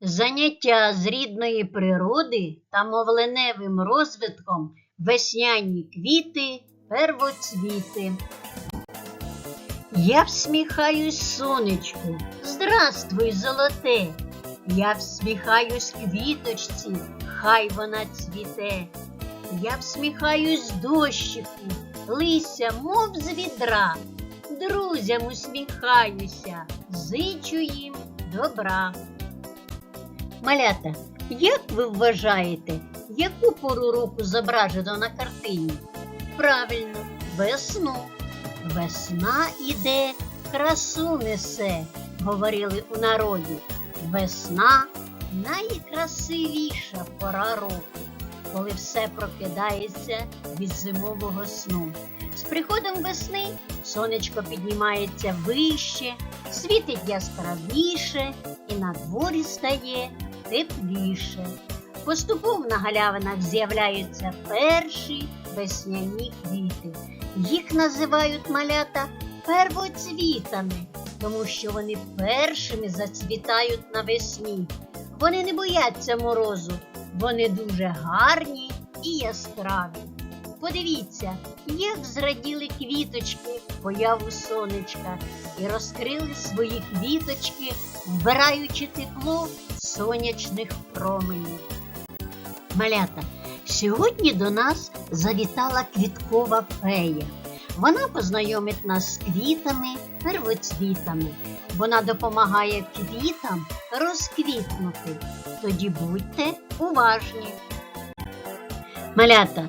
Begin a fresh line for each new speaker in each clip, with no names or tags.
Заняття з рідної природи та мовленевим розвитком весняні квіти, первоцвіти. Я всміхаюсь сонечку, здравствуй, золоте. Я всміхаюсь квіточці, хай вона цвіте. Я всміхаюсь дощику, лися, мов з відра. Друзям усміхаюся, зичу їм добра. Малята, як ви вважаєте, яку пору року зображено на картині? Правильно, весну. Весна іде, красу несе, говорили у народі. Весна найкрасивіша пора року, коли все прокидається від зимового сну. З приходом весни сонечко піднімається вище, світить яскравіше і на дворі стає тепліше. Поступово на галявинах з'являються перші весняні квіти. Їх називають малята первоцвітами, тому що вони першими зацвітають навесні. Вони не бояться морозу, вони дуже гарні і яскраві. Подивіться, як зраділи квіточки появу сонечка і розкрили свої квіточки, вбираючи тепло сонячних променів. Малята, сьогодні до нас завітала квіткова фея. Вона познайомить нас з квітами, первоцвітами. Вона допомагає квітам розквітнути. Тоді будьте уважні. Малята,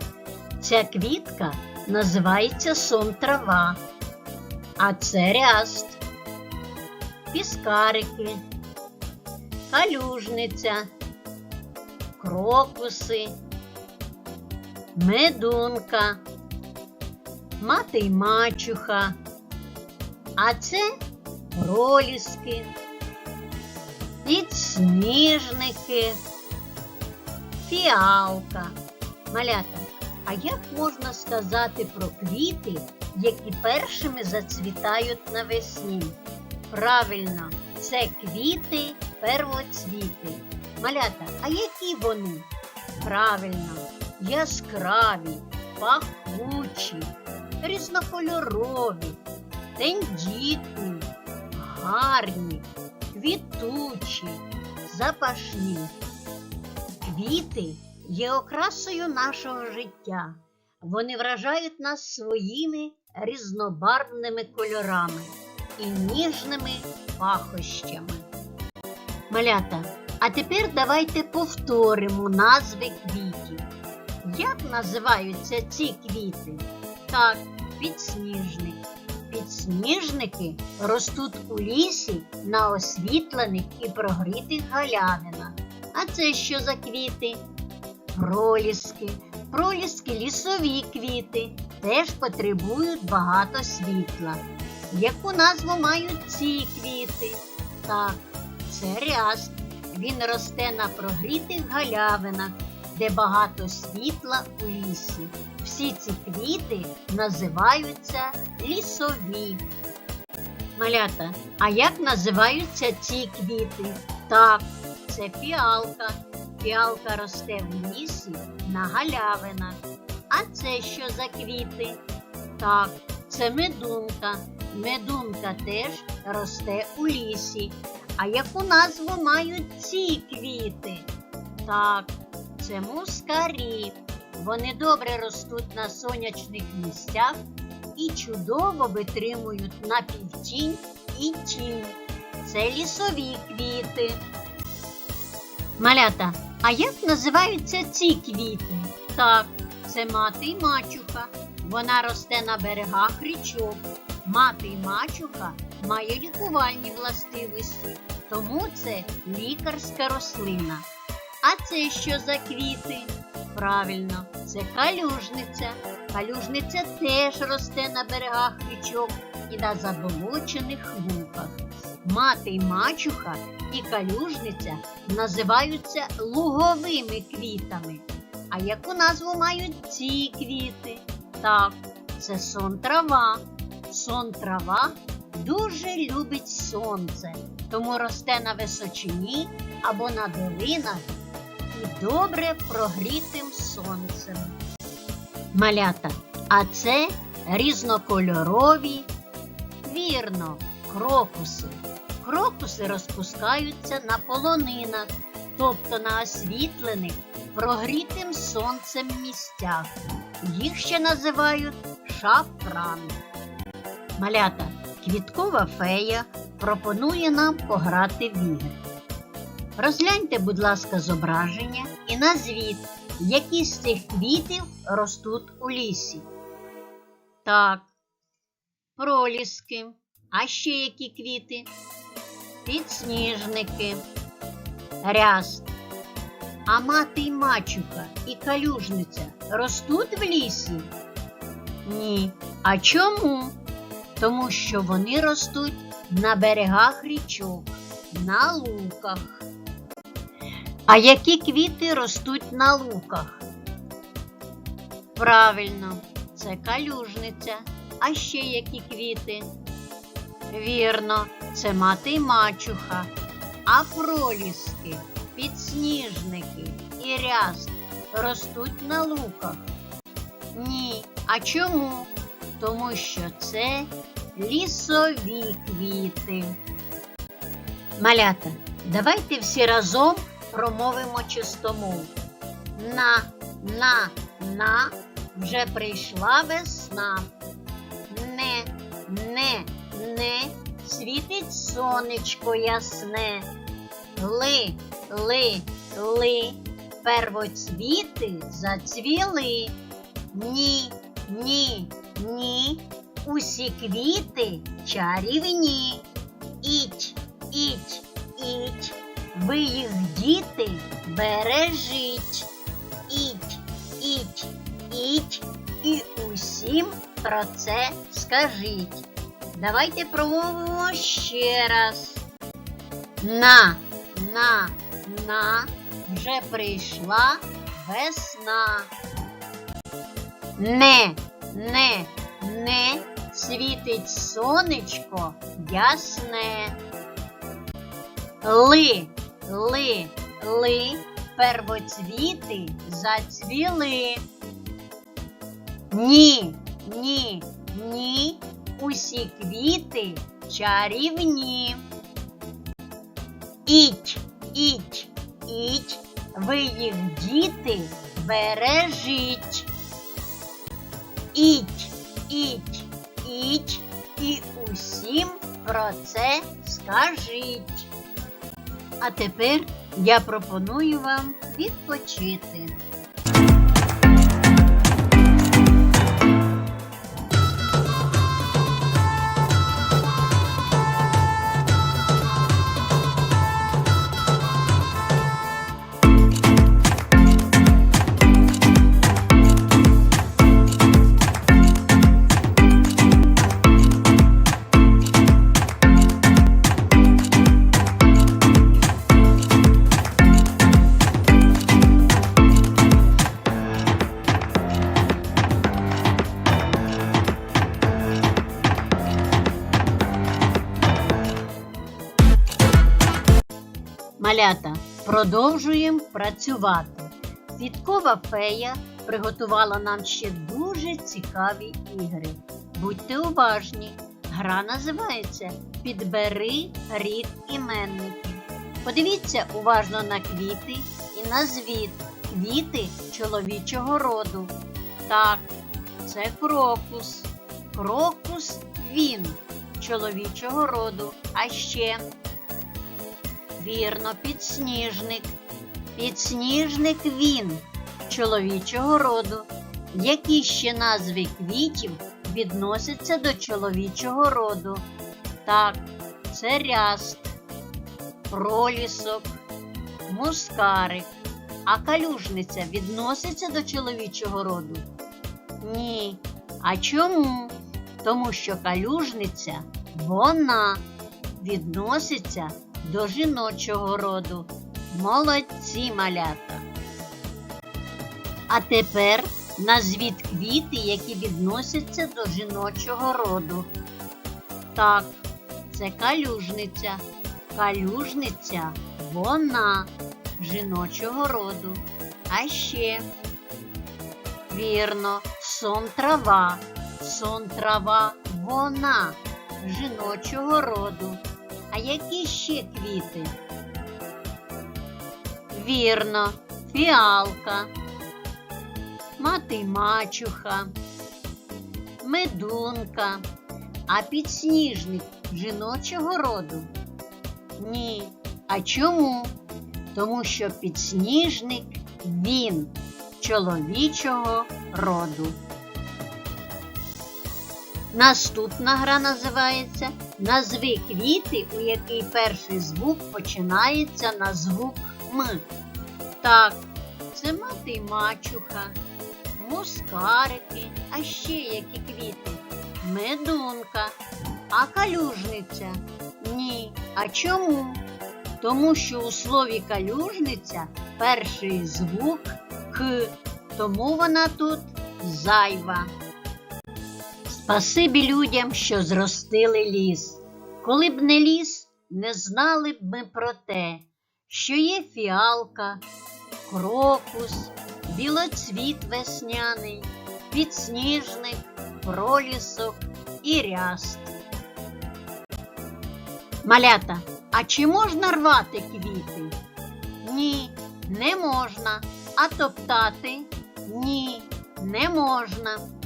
ця квітка називається сон трава, а це ряст, піскарики, калюжниця, крокуси, медунка, мати й мачуха, а це проліски, підсніжники, фіалка. Малята, а як можна сказати про квіти, які першими зацвітають навесні? Правильно, це квіти первоцвіти. Малята, а які вони? Правильно, яскраві, пахучі, різнокольорові, тендітні, гарні, квітучі, запашні. Квіти є окрасою нашого життя. Вони вражають нас своїми різнобарвними кольорами і ніжними пахощами. Малята, а тепер давайте повторимо назви квітів. Як називаються ці квіти? Так, підсніжник. Підсніжники ростуть у лісі на освітлених і прогрітих галявинах. А це що за квіти? Проліски. Проліски лісові квіти теж потребують багато світла. Яку назву мають ці квіти? Так, це ряст. Він росте на прогрітих галявинах, де багато світла у лісі. Всі ці квіти називаються лісові. Малята, а як називаються ці квіти? Так, це фіалка. Фіалка росте в лісі на галявинах. А це що за квіти? Так, це медунка. Медунка теж росте у лісі. А яку назву мають ці квіти? Так, це мускарі. Вони добре ростуть на сонячних місцях і чудово витримують на півтінь і тінь. Це лісові квіти. Малята, а як називаються ці квіти? Так, це мати й мачуха. Вона росте на берегах річок. Мати й мачуха має лікувальні властивості, тому це лікарська рослина. А це що за квіти? Правильно, це калюжниця. Калюжниця теж росте на берегах річок і на заболочених луках. Мати й мачуха і калюжниця називаються луговими квітами. А яку назву мають ці квіти? Так, це сон трава. Сон трава дуже любить сонце. Тому росте на височині або на долинах і добре прогрітим сонцем. Малята, а це різнокольорові, вірно, крокуси. Крокуси розпускаються на полонинах, тобто на освітлених, прогрітим сонцем місцях. Їх ще називають шафран. Малята, квіткова фея пропонує нам пограти в ігри. Розгляньте, будь ласка, зображення і назвіть, які з цих квітів ростуть у лісі. Так, проліски. А ще які квіти? Підсніжники, ряст. А мати й мачуха і калюжниця ростуть в лісі? Ні. А чому? Тому що вони ростуть на берегах річок, на луках. А які квіти ростуть на луках? Правильно, це калюжниця. А ще які квіти? Вірно, це мати й мачуха. А проліски, підсніжники і ряст ростуть на луках? Ні. А чому? Тому що це лісові квіти. Малята, давайте всі разом промовимо чистомов. На, на, на вже прийшла весна. Не, не, не світить сонечко ясне. Ли, ли, ли, первоцвіти зацвіли. Ні, ні, ні, усі квіти чарівні. Іть, іть, іть, ви їх, діти, бережіть. Іть, іть, іть, і усім про це скажіть. Давайте промовимо ще раз. На, на, на, вже прийшла весна. Не, не, не світить сонечко ясне. Ли, ли, ли, первоцвіти зацвіли. Ні, ні, ні, усі квіти чарівні. Іть, іть, іть, ви їх, діти, бережіть. Іть, іть, іть, і усім про це скажіть. А тепер я пропоную вам відпочити. Малята, продовжуємо працювати. Квіткова фея приготувала нам ще дуже цікаві ігри. Будьте уважні. Гра називається Підбери рід іменників. Подивіться уважно на квіти і назвіть квіти чоловічого роду. Так, це крокус. Крокус він чоловічого роду. А ще Вірно, підсніжник. Підсніжник він чоловічого роду. Які ще назви квітів відносяться до чоловічого роду? Так, це ряст, пролісок, мускарик. А калюжниця відноситься до чоловічого роду? Ні. А чому? Тому що калюжниця вона відноситься до жіночого роду. Молодці малята. А тепер назвіть квіти, які відносяться до жіночого роду. Так, це калюжниця. Калюжниця вона жіночого роду. А ще вірно, сон трава. Сон трава вона жіночого роду. А які ще квіти? Вірно, фіалка, мати мачуха, медунка, а підсніжник жіночого роду? Ні. А чому? Тому що підсніжник він чоловічого роду. Наступна гра називається Назви квіти, у який перший звук починається на звук М. Так, це мати й мачуха, мускарики, а ще які квіти? Медунка, а калюжниця? Ні. А чому? Тому що у слові калюжниця перший звук К, тому вона тут зайва. Спасибі людям, що зростили ліс. Коли б не ліс, не знали б ми про те, що є фіалка, крокус, білоцвіт весняний, підсніжник, пролісок і ряст. Малята, а чи можна рвати квіти? Ні, не можна. А топтати? Ні, не можна.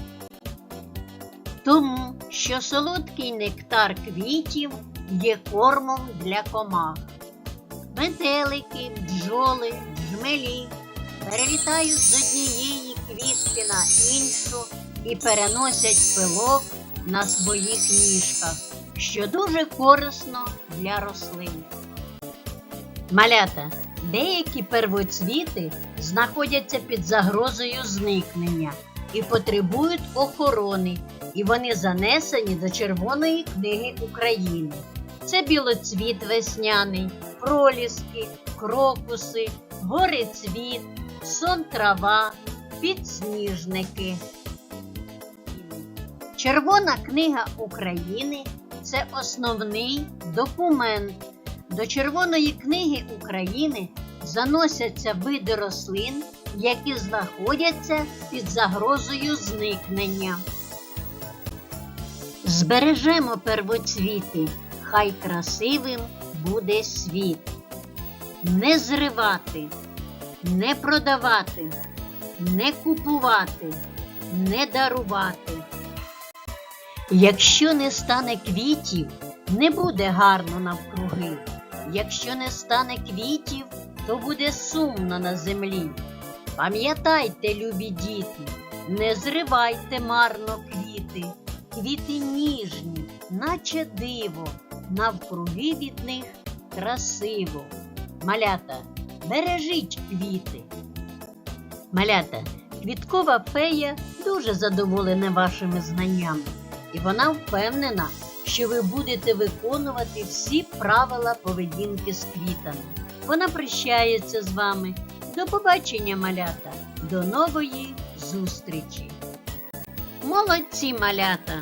Тому що солодкий нектар квітів є кормом для комах. Метелики, бджоли, джмелі перелітають з однієї квітки на іншу і переносять пилок на своїх ніжках, що дуже корисно для рослин. Малята, деякі первоцвіти знаходяться під загрозою зникнення і потребують охорони, і вони занесені до Червоної книги України. Це білоцвіт весняний, проліски, крокуси, горецвіт, сон трава, підсніжники. Червона книга України це основний документ. До Червоної книги України заносяться види рослин, які знаходяться під загрозою зникнення. Збережемо первоцвіти, хай красивим буде світ. Не зривати, не продавати, не купувати, не дарувати. Якщо не стане квітів, не буде гарно навкруги. Якщо не стане квітів, то буде сумно на землі. Пам'ятайте, любі діти, не зривайте марно квіти, квіти ніжні, наче диво, навкруги від них красиво. Малята, бережіть квіти. Малята, квіткова фея дуже задоволена вашими знаннями, і вона впевнена, що ви будете виконувати всі правила поведінки з квітами. Вона прощається з вами. До побачення, малята, до нової зустрічі. Молодці малята!